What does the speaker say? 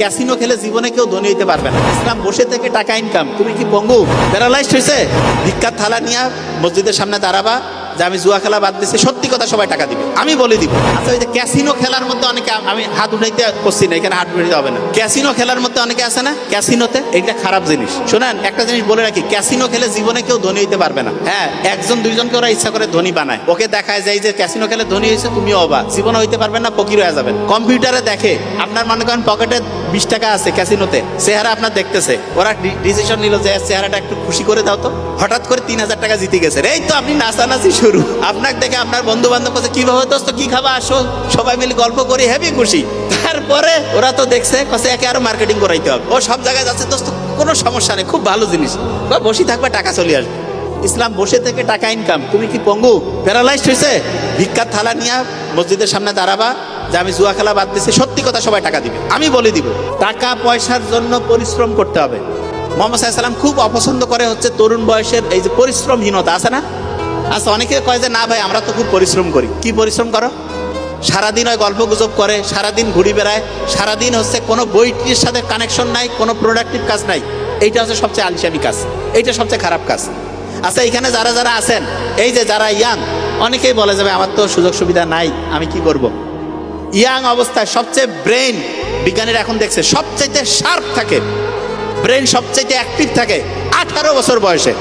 Casino খেলে জীবনে কেউ ধনী হইতে পারবে না। ইসলাম বসে থেকে টাকা ইনকাম তুমি কি পঙ্গু? প্যারালাইজড হয়েছে ভিক্ষার থালা নিয়ে মসজিদের সামনে দাঁড়াবা যে আমি জুয়া খেলা বাদ দিচ্ছি সত্যি কথা সবাই টাকা দিবে। আমি বলে দিব। আচ্ছা ওই যে ক্যাসিনো খেলার মধ্যে অনেকে আমি হাত উঠাইতে করছি না, এখানে হাত উঠাইতে হবে না। ক্যাসিনো খেলার মধ্যে অনেকে আছে না? ক্যাসিনোতে এটা খারাপ জিনিস। শোনেন, একটা জিনিস বলে রাখি, ক্যাসিনো খেলে জীবনে কেউ ধনী হইতে পারবে না। হ্যাঁ একজন দুইজনকে ওরা ইচ্ছা করে ধনী বানায়। ওকে দেখায় যায় যে ক্যাসিনো খেলে ধনী হয়েছে তুমিও অবা জীবনে হইতে পারবেন না, ফকির হয়ে যাবেন। কম্পিউটারে দেখে, আপনার মনে করেন পকেটে বিশ টাকা আছে ক্যাসিনোতে চেহারা আপনার দেখতেছে। ওরা ডিসিশন নিল যে চেহারাটা একটু খুশি করে দাও তো। হঠাৎ করে তিন হাজার টাকা জিতে গেছে। এই তো আপনি নাচানাচি শুরু। আপনাকে দেখে আপনার বন্ধু বান্ধব কাছে কীভাবে দোস্ত, কি খাবা? আসো। সবাই মিলে গল্প করি হেভি খুশি। তারপরে ওরা তো দেখছে, কাছে একে আরও মার্কেটিং করাইতে হবে। ও সব জায়গায় যাচ্ছে, দোস্ত, কোনো সমস্যা নেই, খুব ভালো জিনিস। বা বসে থাকবে, টাকা চলে আসবে। ইসলাম বসে থেকে টাকা ইনকাম তুমি কি পঙ্গু? প্যারালাইজড হয়েছে ভিক্ষার থালা নিয়ে মসজিদের সামনে দাঁড়াবা, যে আমি জুয়া খেলা বাদ দিচ্ছি সত্যি কথা সবাই টাকা দিবে। আমি বলে দিব, টাকা পয়সার জন্য পরিশ্রম করতে হবে। মোহাম্মদ সাল্লাম খুব অপছন্দ করে হচ্ছে তরুণ বয়সের এই যে পরিশ্রমহীনতা, আছে না? আচ্ছা অনেকে কয় যে, না ভাই, আমরা তো খুব পরিশ্রম করি। কি পরিশ্রম করো? সারাদিন ওই গল্প গুজব করে, সারাদিন ঘুরি বেড়ায়, সারাদিন হচ্ছে কোনো বইটির সাথে কানেকশন নাই, কোনো প্রোডাক্টিভ কাজ নাই। এইটা হচ্ছে সবচেয়ে আলসামি কাজ, এইটা সবচেয়ে খারাপ কাজ। আচ্ছা এখানে যারা যারা আছেন, এই যে যারা ইয়াং, অনেকেই বলে যাবে, আমার তো সুযোগ সুবিধা নাই, আমি কি করব। ইয়াং অবস্থায় সবচেয়ে ব্রেন বিজ্ঞানীরা এখন দেখছে, সবচাইতে শার্প থাকে ব্রেন সবচাইতে অ্যাক্টিভ থাকে, আঠারো বছর বয়সে